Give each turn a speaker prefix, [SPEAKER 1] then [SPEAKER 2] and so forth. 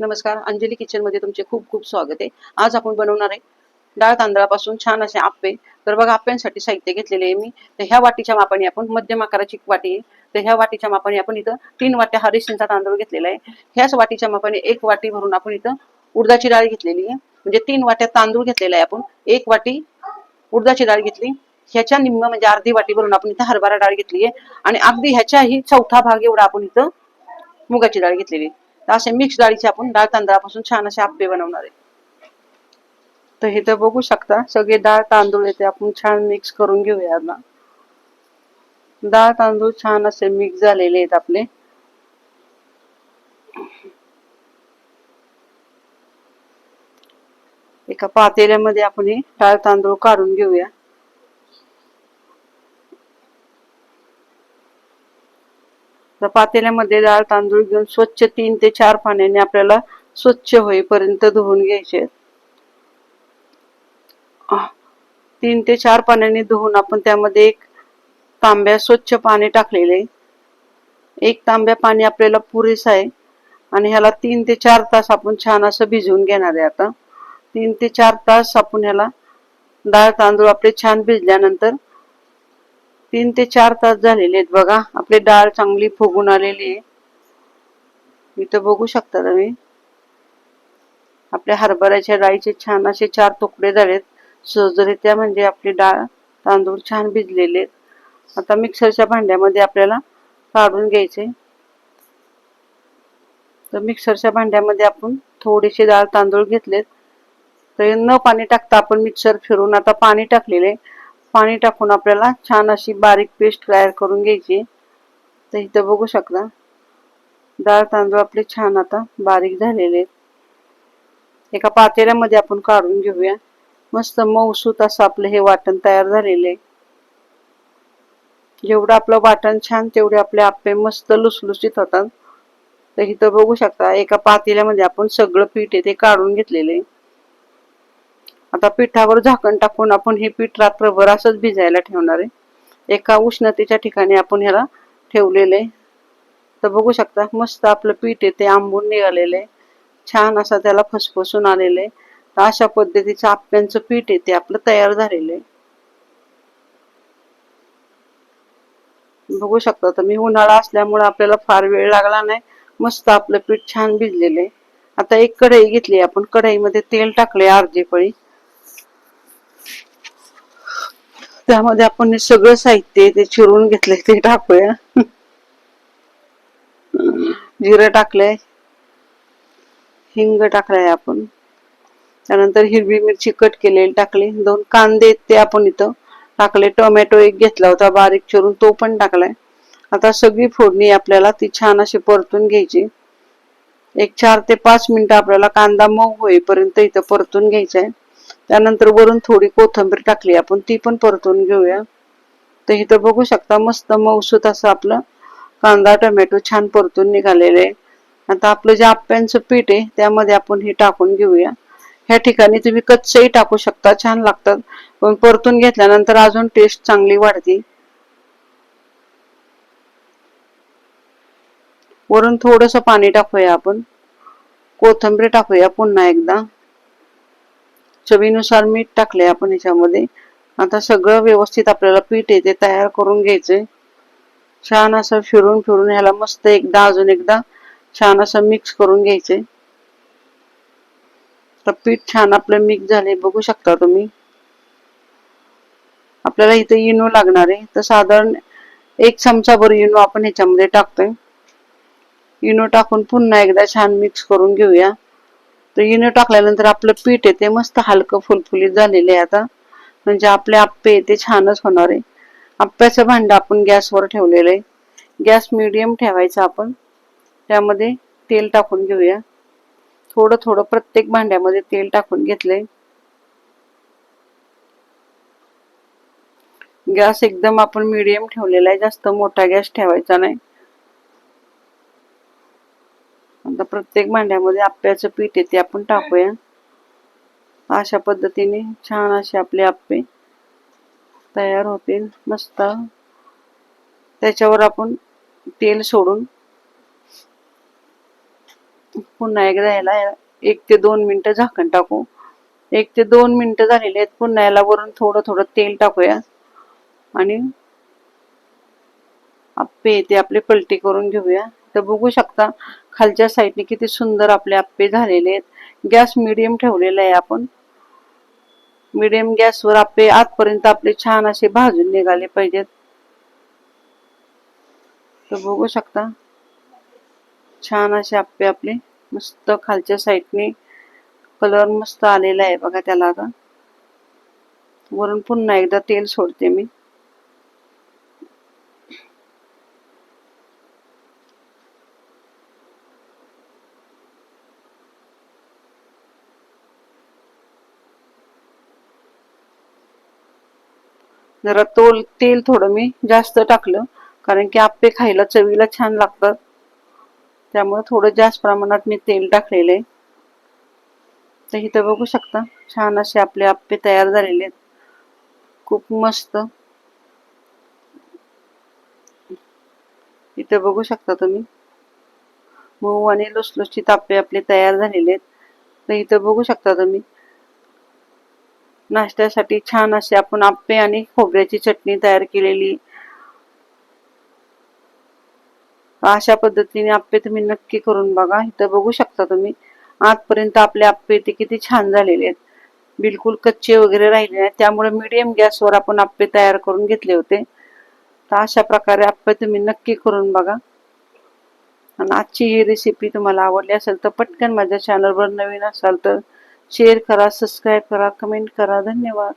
[SPEAKER 1] नमस्कार अंजली किचनमध्ये तुमचे खूप खूप स्वागत आहे. आज आपण बनवणार आहे डाळ तांदळापासून छान असे आप्पे. तर बघा आप्यांसाठी साहित्य घेतलेले आहे मी. तर ह्या वाटीच्या मापाने आपण मध्यम आकाराची वाटी आहे. तर ह्या वाटीच्या मापाने आपण इथं तीन वाट्या हरिसिंचा तांदूळ घेतलेला आहे. ह्याच वाटीच्या मापाने एक वाटी भरून आपण इथं उडदाची डाळ घेतलेली आहे. म्हणजे तीन वाट्या तांदूळ घेतलेला आहे आपण. एक वाटी उडदाची डाळ घेतली. ह्याच्या निम्म म्हणजे अर्धी वाटी भरून आपण इथं हरभरा डाळ घेतली आहे. आणि अगदी ह्याच्याही चौथा भाग एवढा आपण इथं मुगाची डाळ घेतलेली आहे. तर असे मिक्स डाळीचे आपण डाळ तांदळापासून छान असे आप्पे बनवणार आहे. तर हे तर बघू शकता सगळे डाळ तांदूळ येते आपण छान मिक्स करून घेऊया ना डाळ तांदूळ छान असे मिक्स झालेले आहेत आपले. एका पातेल्यामध्ये आपण हे डाळ तांदूळ काढून घेऊया. पातेल्यामध्ये डाळ तांदूळ घेऊन स्वच्छ तीन ते चार पाण्याने आपल्याला स्वच्छ होईपर्यंत धुवून घ्यायचे. तीन ते चार पाण्याने धुवून आपण त्यामध्ये एक तांब्या स्वच्छ पाणी टाकलेले. एक तांब्या पाणी आपल्याला पुरेसं आहे आणि ह्याला तीन ते चार तास आपण छान असं भिजवून घेणार आहे आता. तीन ते चार तास आपण ह्याला डाळ तांदूळ आपले छान भिजल्यानंतर तीन ते चार तास झालेले आहेत बघा. आपली डाळ चांगली फुगून आलेली आहे. इथं बघू शकता तुम्ही. आपल्या हरभऱ्याच्या डाळीचे छान असे चार तुकडे झालेत. सहजरित्या म्हणजे आपली डाळ तांदूळ छान भिजलेले आहेत. आता मिक्सरच्या भांड्यामध्ये आपल्याला काढून घ्यायचे. तर मिक्सरच्या भांड्यामध्ये आपण थोडेसे डाळ तांदूळ घेतलेत. तर न पाणी टाकता आपण मिक्सर फिरून आता पाणी टाकलेले पाणी टाकून आपल्याला छान अशी बारीक पेस्ट तयार करून घ्यायची. तर इथं बघू शकता डाळ तांदूळ आपले छान आता बारीक झालेले आहेत. एका पातेल्यामध्ये आपण काढून घेऊया. मस्त मऊसूत असं आपलं हे वाटण तयार झालेलं आहे. जेवढं आपलं वाटण छान तेवढे आपले आप्पे मस्त लुसलुसीत होतात. तर इथं बघू शकता एका पातेल्यामध्ये आपण सगळं पीठ आहे ते काढून घेतलेलं आहे. आता पिठावर झाकण टाकून आपण हे पीठ रात्रभर असंच भिजायला ठेवणार आहे. एका उष्णतेच्या ठिकाणी आपण ह्याला ठेवलेलं आहे. तर बघू शकता मस्त आपलं पीठ आहे ते आंबून निघालेलं आहे. छान असं त्याला फसफसून आलेलं आहे. तर अशा पद्धतीचं आप्यांचं पीठ आहे ते आपलं तयार झालेलं आहे. बघू शकता तुम्ही उन्हाळा असल्यामुळे आपल्याला फार वेळ लागला नाही. मस्त आपलं पीठ छान भिजलेलं आहे. आता एक कढई घेतली आपण. कढईमध्ये तेल टाकले अर्धी पळी त्यामध्ये आपण हे सगळं साहित्य ते चिरून घेतले ते टाकूया. जिरं टाकलंय. हिंग टाकलाय आपण. त्यानंतर हिरवी मिरची कट केलेली टाकली. दोन कांदे ते आपण इथं टाकले. टोमॅटो एक घेतला होता बारीक चिरून तो पण टाकलाय. आता सगळी फोडणी आपल्याला ती छान अशी परतून घ्यायची. एक चार ते पाच मिनिटं आपल्याला कांदा मऊ होईपर्यंत इथं परतून घ्यायचा आहे. त्यानंतर वरून थोडी कोथिंबीर टाकली. आपण ती पण परतून घेऊया. तर इथं बघू शकता मस्त मऊसूत असं आपलं कांदा टोमॅटो छान परतून निघालेले आहे. आता आपलं जे आप्यांचं पीठ आहे त्यामध्ये आपण हे टाकून घेऊया. ह्या ठिकाणी तुम्ही कच्चही टाकू शकता छान लागतात. पण परतून घेतल्यानंतर अजून टेस्ट चांगली वाढते. वरून थोडस पाणी टाकूया आपण. कोथिंबीर टाकूया पुन्हा एकदा. चवीनुसार मीठ टाकले आपण ह्याच्यामध्ये आता सगळं व्यवस्थित आपल्याला पीठ आहे ते तयार करून घ्यायचंय. छान असं फिरून फिरून ह्याला मस्त एकदा अजून एकदा छान असं मिक्स करून घ्यायचंय. तर पीठ छान आपलं मिक्स झाले बघू शकता तुम्ही. आपल्याला इथे इनो लागणार आहे. तर साधारण एक चमचा भर इनो आपण ह्याच्यामध्ये टाकतोय. इनो टाकून पुन्हा एकदा छान मिक्स करून घेऊया. तर इनो टाकल्यानंतर आपलं पीठ आहे ते मस्त हलकं फुलफुलीत झालेलं आहे आता. म्हणजे आपले आप्पे ते छानच होणार आहे. आप्प्याचं भांड आपण गॅसवर ठेवलेलं आहे. गॅस मिडियम ठेवायचा आपण. त्यामध्ये तेल टाकून घेऊया. थोडं थोडं प्रत्येक भांड्यामध्ये तेल टाकून घेतलंय. गॅस एकदम आपण मिडियम ठेवलेला आहे. जास्त मोठा गॅस ठेवायचा नाही. आता प्रत्येक भांड्यामध्ये आप्याचं पीठ आहे ते आपण टाकूया. अशा पद्धतीने छान असे आपले आप्पे तयार होतील मस्त. त्याच्यावर आपण तेल सोडून पुन्हा एकदा याला एक ते दोन मिनटं झाकण टाकू. एक ते दोन मिनटं झालेले आहेत पुन्हा याला वरून थोडं थोडं तेल टाकूया. आणि आप्पे ते आपले पलटी करून घेऊया. तर बघू शकता खालच्या साईडने किती सुंदर आपले आप्पे झालेले आहेत. गॅस मिडियम ठेवलेला आहे आपण. मिडियम गॅसवर आप्पे आतपर्यंत आपले छान असे भाजून निघाले पाहिजेत. तर बघू शकता. छान असे आप्पे आपले मस्त खालच्या साईडने कलर मस्त आलेला आहे बघा त्याला आता. वरून पुन्हा एकदा तेल सोडते मी. जरा तोल तेल थोडं मी जास्त टाकलं. कारण की आप्पे खायला चवीला छान लागतात. त्यामुळे थोडं जास्त प्रमाणात मी तेल टाकलेलं आहे. तर इथं बघू शकता छान असे आपले आप्पे तयार झालेले आहेत. खूप मस्त. इथं बघू शकता तुम्ही. मऊ आणि लुसलुशीत आप्पे आपले तयार झालेले आहेत. तर इथं बघू शकता तुम्ही. नाश्त्यासाठी छान असे आपण आप्पे आणि खोबऱ्याची चटणी तयार केलेली. अशा पद्धतीने आप्पे तुम्ही नक्की करून बघा. इथं बघू शकता तुम्ही. आजपर्यंत आपले आप्पे ते किती छान झालेले आहेत. बिलकुल कच्चे वगैरे राहिले नाही त्यामुळे मीडियम गॅसवर आपण आप्पे तयार करून घेतले होते. तर अशा प्रकारे आप्पे तुम्ही नक्की करून बघा. आणि आजची ही रेसिपी तुम्हाला आवडली असेल तर पटकन माझ्या चॅनलवर नवीन असाल तर शेअर करा सबस्क्राईब करा कमेंट करा. धन्यवाद.